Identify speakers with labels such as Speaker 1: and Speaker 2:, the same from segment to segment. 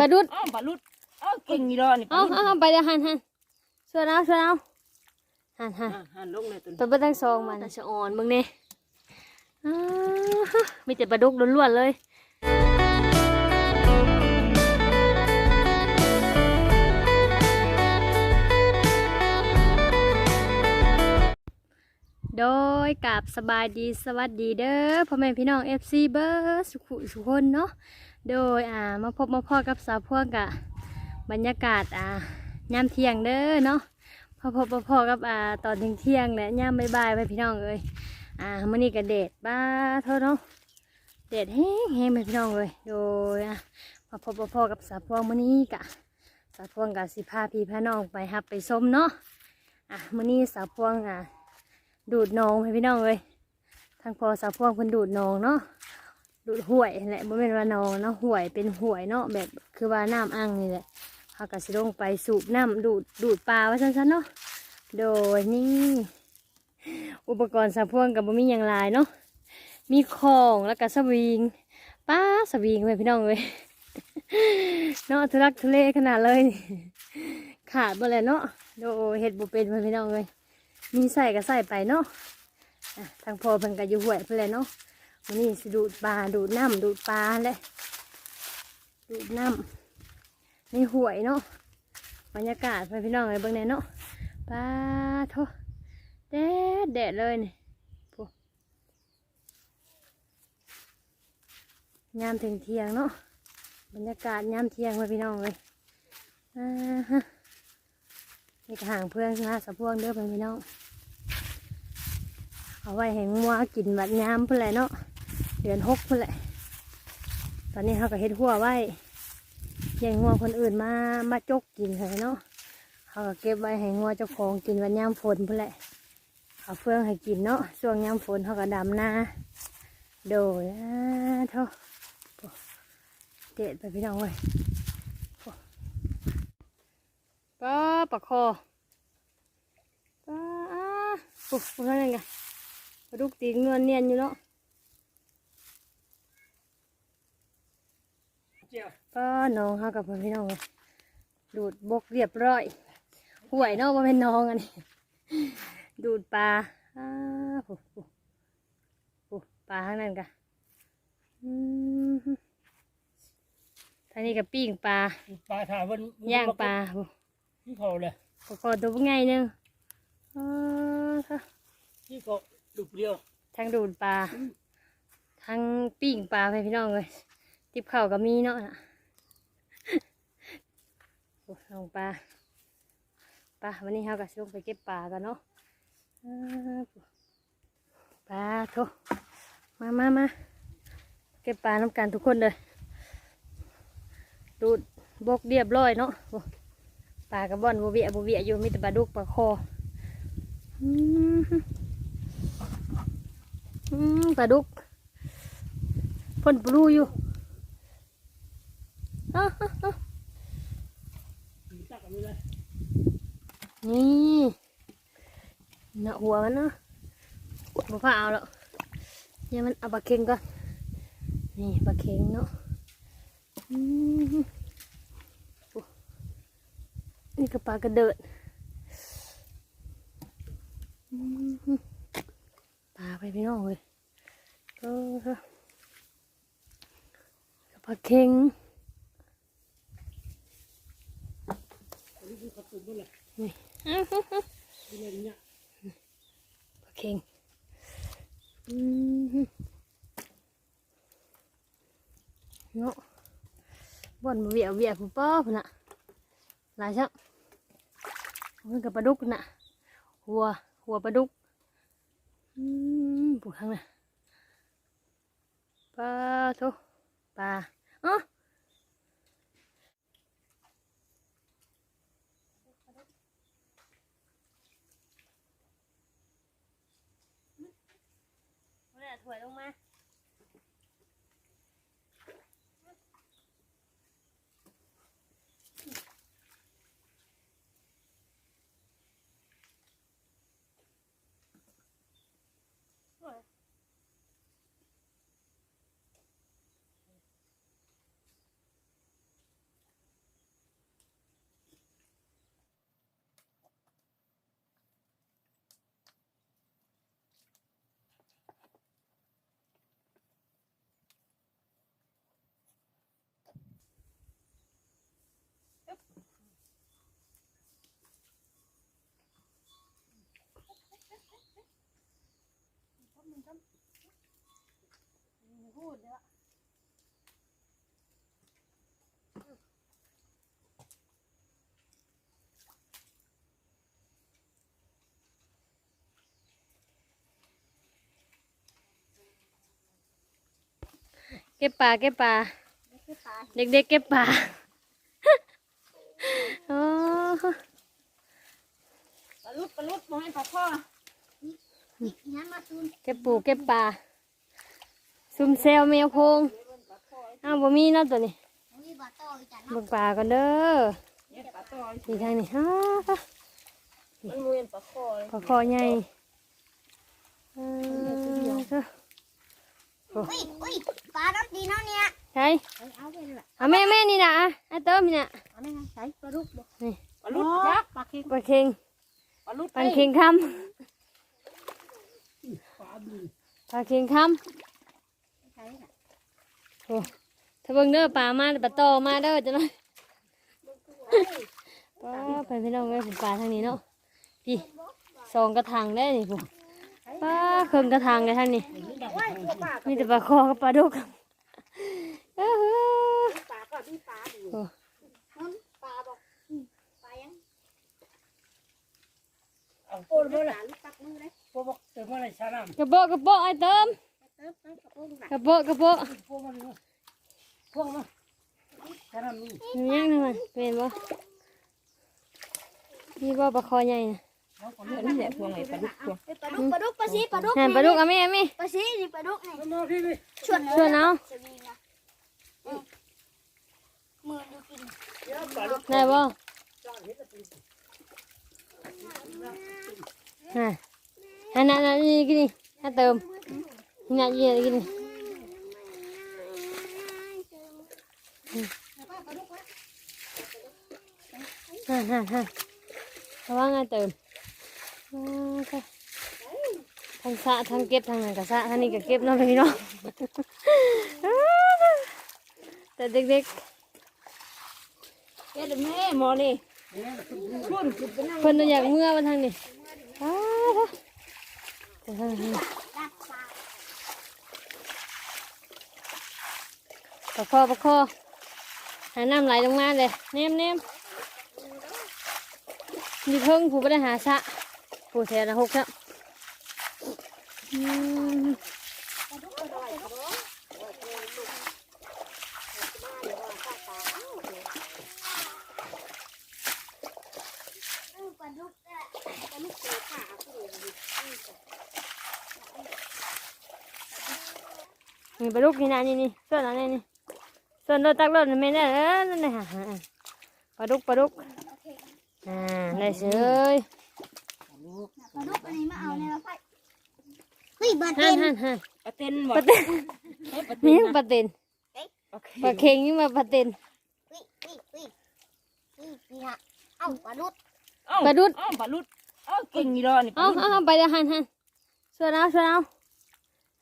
Speaker 1: ปลาดุด
Speaker 2: เอ้าปลาดุดเอ้าเก่งอีดอนี่ป
Speaker 1: เอา
Speaker 2: ลาดุด
Speaker 1: เอาเอาไปเดี๋ยวหันหันช่วยเอาช่วยเอาหันหัน
Speaker 2: อะหันลงเลยตัวนี้
Speaker 1: ไปเบิ่งทั้งสองมันสะอ่อนมึงเนี่ยอ้าวฮะมีแต่ปลาดุกล้วนๆเลย โดยกับสบายดีสวัสดีเด้อพ่อแม่พี่น้อง FC เบอร์สุขุสุคนเนาะโดยอ่ามาพบมาพ่อกับสาวพวงกะบรรยากาศอ่ายามเที่ยงเด้อเนาะพอพบมาพ่อกับอ่าตอนเที่ยงเที่ยงและยามบ่ายๆไปพี่น้องเอ้ยอ่ามื้อนี้ก็เดดบ้าเท่าเนาะเดดแห้งแห้งไปพี่น้องเลยโดยอะมาพบมาพ่อกับสาวพวงมื้อนี้กะสาวพวงกะสิพาพี่พาน้องไปฮับไปส้มเนาะอะมื้อนี้สาวพวงอะ ดูดนองให้พี่น้องเลยทางพอสาวพวงเพิ่นดูดนองเนาะดูดห่วยแหละบ่แม่นว่านองเนาะห่วยเป็นห่วยเนาะแบบคือว่าน้ำอ่างนี่แหละเขาก็สิลงไปสูบน้ำดูดดูดปลาไว้ซั่นๆเนาะโดยนี่ อุปกรณ์สาวพวงกับบ่มีอย่างลายเนาะมีของแล้วก็สวิงป้าสวิงไปพี่น้องเลยเนาะทุลักทุเลขนาดเลย ขาดบ่เลยเนาะโดยเฮ็ดบ่เป็นไปพี่น้องเลย มีใส่ก็ใส่ไปเนาะทางพอเพิ่นก็อยู่ห้วยเพิ่นแหละเนาะวันนี้สิดูดปลาดูดน้ำดูดปลาแหละดูดน้ำในห้วยเนาะบรรยากาศไปพี่น้องเลยเบิ่งแหนเนาะปลาโทแดดแดดเลยนี่พวกยามถึงเที่ยงเนาะบรรยากาศยามเที่ยงไปพี่น้องเลยอ่าฮะนี่ห่างเพื่อนนะสะพวงเด้อเพื่อนพี่น้อง เอาไว้ให้งัวกินบัดยามเพื่อนแหละเนาะเดือนหกเพื่อนแหละตอนนี้เขาก็เฮ็ดหัวไว้เลี้ยงงัวคนอื่นมามาจกกินเลยเนาะเขาก็เก็บไว้ให้งัวเจ้าของกินวันยามฝนเพื่อนแหละเอาเฟืองให้กินเนาะช่วงยามฝนเขาก็ดำนาโดยอ่าเท่าเด็ดไปพี่น้องเว้ยป้าปลาคอป้าปุ๊บมันอะไรกันป ลาดุกตีเงินเนียนอยู่เนาะ
Speaker 2: เจ้า
Speaker 1: ป้าน้องเฮากับพี่น้องเลยดูดบกเรียบร้อยห่วยเนาะว่าเป็นน้องอันนี้ดูดปลาอ้าปุ๊บปุ๊บปุ๊บปลาข้างนั้นกันอืมทางนี้กับปิ้งปลา
Speaker 2: ปลาถามวัน
Speaker 1: ย่างปลาปุ๊บ
Speaker 2: ที่เขาเลย
Speaker 1: ปลาคอตัวเป็นไงนึงอ้าค่ะ
Speaker 2: ที่เขา ดุเดียว
Speaker 1: ทั้งดูดปลา ทั้งปิ้งปลาไปพี่น้องเลยติบเข่าวก็มีเนาะนะโอ้ลงปลาปลาวันนี้เราก็สิลงไปเก็บปลากันเนาะอ้าวปลาโถมามามาเก็บปลาน้ำกันทุกคนเลยดูดบกเรียบร้อยเนาะโอ้ปลากระบอนบเวียบเวียอยู่มีแต่ปลาดุกปลาคออืม ปลาดุกพ่นปลูอยู่อ้าวอ้าวอ้าว
Speaker 2: ตักกันเลย
Speaker 1: นี่หน้าหัวมันเนาะบ่พาเอาแล้วเนี่ยมันเอาปลาเค็งก่อนนี่ปลาเค็งเนาะอืมโอ้นี่ก็ปลากระเดิดอืม พี่น้องเลยก็ปลาเค็ง
Speaker 2: นี่คือขับตุ่มนั่นแหละเนี่ย
Speaker 1: ปลาเค็งอืมเนาะบ่อนมาเวียเวียผู้ป้อบน่ะหลายช่างมันกับปลาดุกน่ะ หัว หัวปลาดุก ปลูกข้างน่ะปลาโถปลาอ๋อถวยลงมา เก็บปลาเก็บปลาเด็กๆเก็บปลาโอ้
Speaker 3: ปลาลุดปลาลุดมองให้ปลาข้อ
Speaker 1: เก็บปูเก็บปลาซุ่มเซลแมวโพงอ้าวบ่มีเนาะตัวนี้เบิ่งปลากันเด้อ
Speaker 3: เนี่ยปลาต่อย
Speaker 1: นี่ทางนี้ฮ่าค่ะ
Speaker 3: มันมือปลาข้อเลย
Speaker 1: ปลาคอใหญ่เออเด้อ
Speaker 4: อุ้ยอุ้ยปลาต้องดีเนาะเนี่ย
Speaker 1: ใช่
Speaker 4: เอาไปเลย
Speaker 1: เอาแม่แม่นี่นะไอ้เติมนี่นะ
Speaker 4: เอาไม่ไงใส่ปลาดุกบ่
Speaker 3: ปลาลุดยักษ์ปลาเค็ง
Speaker 1: ปลาเค็ง
Speaker 3: ปลาลุด
Speaker 1: ปลาเค็งค
Speaker 2: ปลาดีำ
Speaker 1: ปลาเค็งค
Speaker 4: ใส่น่ะำ
Speaker 1: โอ้ถ้าเบิ่งเด้อปลามาปลาโตอมาเด้อจ้ะเนาะว้าไปพี่น้องเอ้ยผมปลาทางนี้เนาะพี่สองกระถางได้นี่ผมป้าเครื่องกระถางเลยทางนี้มีแต่ปลาคอกับปลาดุกเอ้อหือ
Speaker 3: ปลาก็มีปลาอยู่
Speaker 1: โอ้
Speaker 4: นุ่นปลาบอกอืมปลายัง
Speaker 2: เอา
Speaker 4: โอ้ยบ่ล่ะลูกปักมือเลย
Speaker 2: พวกบอกเติมอะไรชาน้
Speaker 1: กระโปะกระโปะไอ้เติม
Speaker 4: เติมเติมกระโปรงน่ะ
Speaker 1: กระโปะกระโปะำ
Speaker 2: พวกมันเลยพวกมันชาน้ำนี่
Speaker 1: มันยังนะมันเป็นบ่มีบ่ปลาคอใหญ่นะ
Speaker 2: แล้วก็
Speaker 3: นี่แหละพวงไอ้ปลาลุดพวง
Speaker 4: เอ้ยปลาดุกปลาดุกปลาซีปลาดุก
Speaker 1: นั่นปลาดุกเอาไหมเอาไหม
Speaker 4: ปลาซีนี่ปลาดุกนี่
Speaker 2: มาพี่พี่
Speaker 4: ชวน
Speaker 1: ชวนเอา
Speaker 4: จะมีนะอืมมือดูกิน
Speaker 1: ได้บ่ฮะ อันนั้นอันนี้กินนี่ถ้าเติมนี่นะยี่กินนี่ฮ่าฮ่าฮ่าระวังไอ้เติมโอเคทางสะทางเก็บทางนั้นก็สะทางนี้ก็เก็บเนาะพี่เนาะแต่เด็ก
Speaker 3: เฮ็ดแม่หมอนี่ชวนขึ้นไปนั่ง
Speaker 1: ๆเพิ่นน่ะอยากเมื่อมาทางนี้
Speaker 4: ปลา
Speaker 1: ประคอประคอหาน้ำไหลลงมาเลยเนมเนมมีเพิ่งผู้บริหารสะผู้เสียละหกครับอืม
Speaker 4: เออปลาดุกน่ะปลาดุกเสือขาผู้เดียวนี่
Speaker 1: นี่ปลาลูกนี่นะนี่นี่ส่วนอะไรนี่ส่วนรถตักรถนี่ไม่ได้เออนั่นเลยฮะปลาดุกปลาดุกอ่าได้เสย
Speaker 4: ปลาดุกอันนี้มาเอาในละไฟเฮ้ยบาด
Speaker 1: ฮั
Speaker 4: เต็
Speaker 1: น
Speaker 4: น
Speaker 1: ฮันฮัน
Speaker 3: ปลาเต็นบ่
Speaker 1: ปลาเต็น
Speaker 3: เฮ้ยปลา
Speaker 1: นี่
Speaker 3: เต็น
Speaker 1: ปลาเต็น
Speaker 3: ปลา
Speaker 1: ปลาเค็งนี่มาปลาเต็น
Speaker 4: วิวิวิวิวิฮะเอ้าปลาดุก
Speaker 1: ปลาดุด
Speaker 3: อ้าวปลาลุดเอ้าเก่งอีรอนี่ป
Speaker 1: เอา
Speaker 3: ลาลุด
Speaker 1: เอาเอาไปเลยฮันฮันส่วนเอาส่วนเอา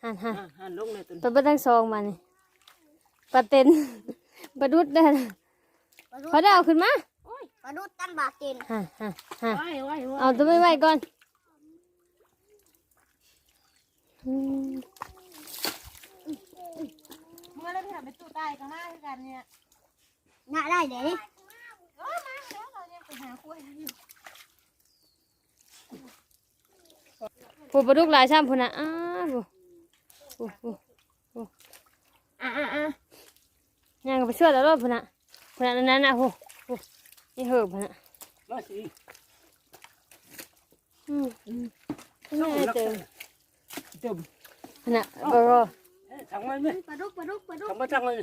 Speaker 1: ฮันฮัน
Speaker 3: อะหันลงเลยตัว
Speaker 1: ไปเบิ่งทั้งสองมานี่ปลาเต็น ปลาดุดเด้อ
Speaker 4: ปลาดุก
Speaker 1: พอได้เอาขึ้นมา
Speaker 4: ปลาดุกตั้นบาดเต็น
Speaker 1: ฮะฮะฮะ
Speaker 3: ไว้ไว้ไว้
Speaker 1: เอาตัวไม่ไหวก่อนอืม
Speaker 3: เมื่อแล้วพี่ทำเป็นตู้ใต้ข้างหน้าคือกันเนี่ย
Speaker 4: น่าได้เด้
Speaker 1: ผู้ปลาดุกหลายซ้ำพุ่นน่ะอ้าวผู้ ผู้ผู้
Speaker 3: อะอะอะ
Speaker 1: ย่างก็ไปช่วยแล้วรถพุ่นน่ะพุ่นน่ะอันนั้นน่ะผู้ผู้นี่เหิบพุ่นน่ะ
Speaker 2: มาสิ
Speaker 1: อืมนี่ไอ้เติม
Speaker 2: เติม
Speaker 1: พุ่นน่ะบ่รอ
Speaker 2: ถังไว้ไหม
Speaker 4: ปลาดุกปลาดุกปลาดุก
Speaker 2: ถังมาถังเลย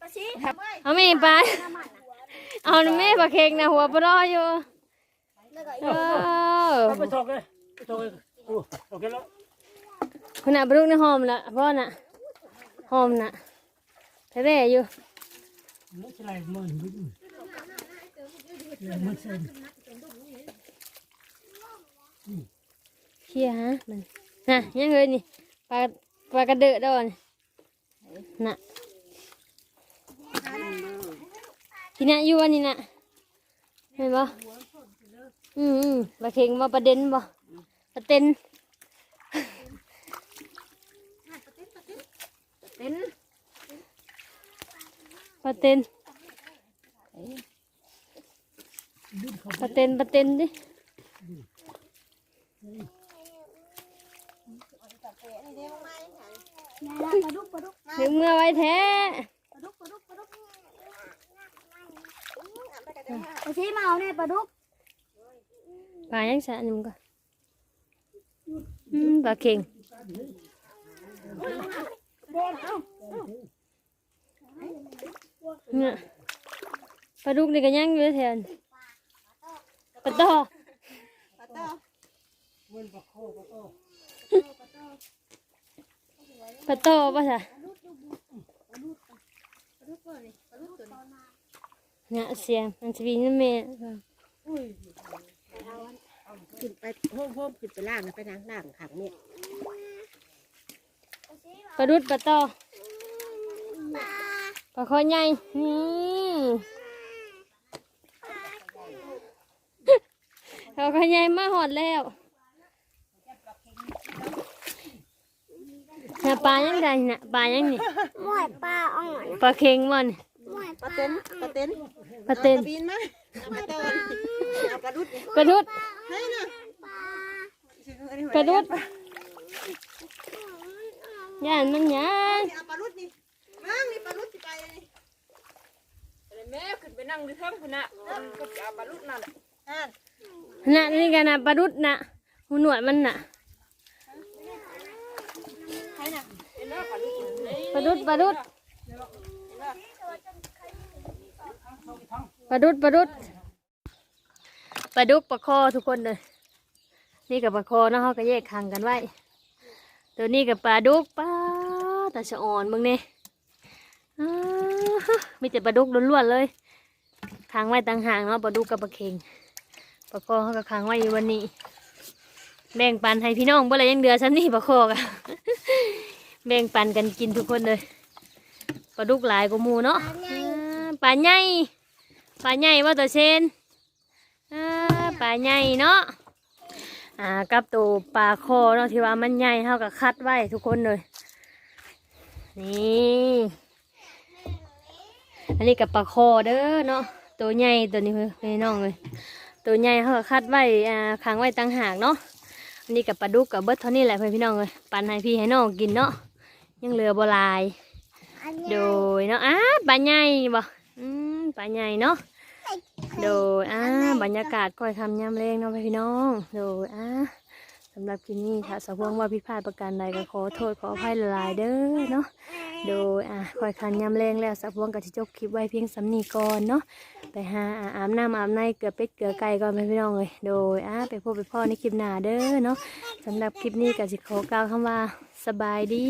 Speaker 4: ปลาซี
Speaker 1: เอาแม่ไป
Speaker 4: น้ำมันน่ะ
Speaker 1: เอาแม่ปลาเค็งน่ะหัวปลาร้ออยู่
Speaker 4: แล้วก็
Speaker 1: เออ
Speaker 2: ไปถอกเลยไปถอกเลยโอ้โอเคแล้ว
Speaker 1: พุ่นน่ะปลุกในหอมละพ่อน่ะหอมน่ะแท้ๆอยู่
Speaker 2: ไม่ใช่ไรมือมือเส้น
Speaker 1: เชี่ยฮะมันน่ะยังเลยนี่ปลาปลากระเดอะดอนน่ะที่น่ะอยู่วันนี้น่ะเห็นบ่อืมอืมปลาเค็งมาประเด็นบ่ประเด็น เต้นปลาเต้นปลาเต้นดิ
Speaker 4: ยายละปลาดุกปลาดุก
Speaker 1: ถึงเมื่อไว้แท้
Speaker 4: ปลาดุกปลาดุกปลาดุกไปซื้อมาเอาเนี่ยปลาดุก
Speaker 1: ปลายังสะนี่มันก็อืมปลาเข่ง
Speaker 4: เด็กเอ้า
Speaker 1: เนี่ยปลาดุกนี่ก็ยังอยู่แถวนี้ปลาต่อ
Speaker 3: ปลาต่อ
Speaker 1: ปลาต่อป่ะจ๊ะเนี่ยเสียงมันจะมีน้ำเมย์
Speaker 2: ขึ้นไปโฮมโฮมขึ้นไปล่างนะไปนางล่างขังเนี่ย
Speaker 1: ปลาดุดปลาต่อปลาคอใหญ่นี่ปลาคอใหญ่มาหอดแล้วเนี่ยปลายังไงเนี่ยปลายังนี่
Speaker 4: หมวยปลาอ่อน
Speaker 1: ปลาเค็งมัน
Speaker 4: หมวย
Speaker 3: ปลาเต้นปลาเต้น
Speaker 1: ปลาเต้น
Speaker 3: อาบินมาเอาปลาเต้นเอาปลาดุดนี่
Speaker 1: ปลาดุด
Speaker 3: ให้นะ
Speaker 1: ปลาดุด ย่านมันย่าน
Speaker 3: เอาปลาดุดนี่นั่งนี่ปลาดุดสิไปนี่แม่ขึ้นไปนั่งดูเทิงพุ่นน่ะก็จะเอาปลาดุดนั่นแหละนั่น
Speaker 1: น่ะนี่กันนะปลาดุดน่ะหูหนวดมันน่ะ
Speaker 3: ให้น่ะเห็นแล้วปลาดุดนี่
Speaker 1: ปลาดุดปลาดุดปลาดุดปลาดุดปลาดุกปลาคอทุกคนเลยนี่กับปลาคอเนาะเขาก็แยกทางกันไว้ ตัวนี้กับปลาดุกปลาแต่สะอ่อนมึงเนี่ยอ้าวมีแต่ปลาดุกล้วนๆเลยค้างไว้ต่างหากเนาะปลาดุกกับปลาเค็งปลาคอเขาก็ค้างไว้อยู่วันนี้ แบ่งปันให้พี่น้องเมื่อไรยังเดือซ้ำนี่ปลาคอกะแบ่งปันกันกินทุกคนเลยปลาดุกหลายกว่าหมูเนาะอ่าปลาใหญ่ปลาใหญ่ว่าตัวเชนอ่าปลาใหญ่เนาะ อ่ากับตัวปลาคอเนาะที่ว่ามันใหญ่เท่ากับคัดไว้ทุกคนเลย นี่อันนี้กับปลาคอเด้อเนาะตัวใหญ่ตัวนี้เพื่น้องเลยตัวใหญ่เขาก็คัดไว้อ่าขังไว้ต่างหากเนาะอันนี้กับปลาดุกกับเบิดเท่านี้แหละเพื่อนพี่น้องเลยปันให้พี่ให้น้องกินเนาะยังเหลือโบหลายโดยเนาะอ้าปลาใหญ่บ่อืมปลาใหญ่เนาะ โดยอ่าบรรยากาศก่อยคำยำเลงเนาะพี่น้องโดยอ่าสำหรับคลิปนี้ถ้าสะพวงว่าผิดพลาดประการใดก็ขอโทษขออภัยหลายๆเด้อเนาะโดยอ่าก่อยคำยำเลงแล้วสะพวงก็จะจบคลิปไว้เพียงสำนีก่อนเนาะไปหาอาอาบน้ำอาบในเกลือเป็ดเกลือไก่ก่อนไปพี่น้องเลยโดยอ่าไปพบไปพ่อในคลิปหน้าเด้อเนาะสำหรับคลิปนี้ก็สิขอกล่าวคำว่าสบายดี